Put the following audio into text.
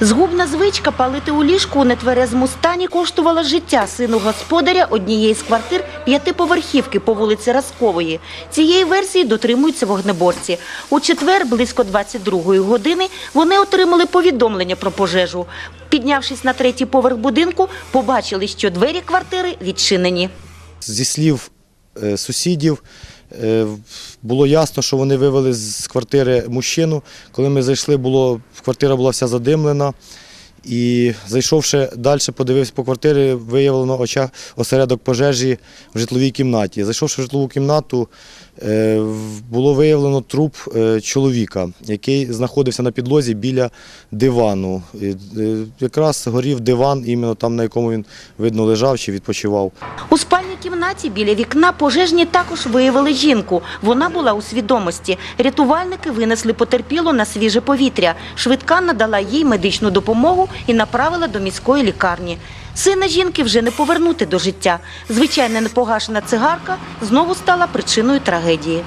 Згубна звичка палити у ліжку у нетверезому стані коштувала життя сину господаря однієї з квартир п'ятиповерхівки по вулиці Раскової. Цієї версії дотримуються вогнеборці. У четвер, близько 22-ї години, вони отримали повідомлення про пожежу. Піднявшись на третій поверх будинку, побачили, що двері квартири відчинені. Зі слів е, сусідів було ясно, що вони вивели з квартири мужчину. Коли ми зайшли, було, квартира була вся задимлена. І зайшовши далі, подивився по квартирі, виявлено очах осередок пожежі в житловій кімнаті. Зайшовши в житлову кімнату, е, було виявлено труп е, чоловіка, який знаходився на підлозі біля дивану. Е, Якраз горів диван, іменно там, на якому він видно лежав чи відпочивав. У спальній кімнаті біля вікна пожежні також виявили жінку. Вона була у свідомості. Рятувальники винесли потерпілу на свіже повітря. Швидка надала їй медичну допомогу і направила до міської лікарні. Сина жінки вже не повернути до життя. Звичайна непогашена цигарка знову стала причиною трагедії.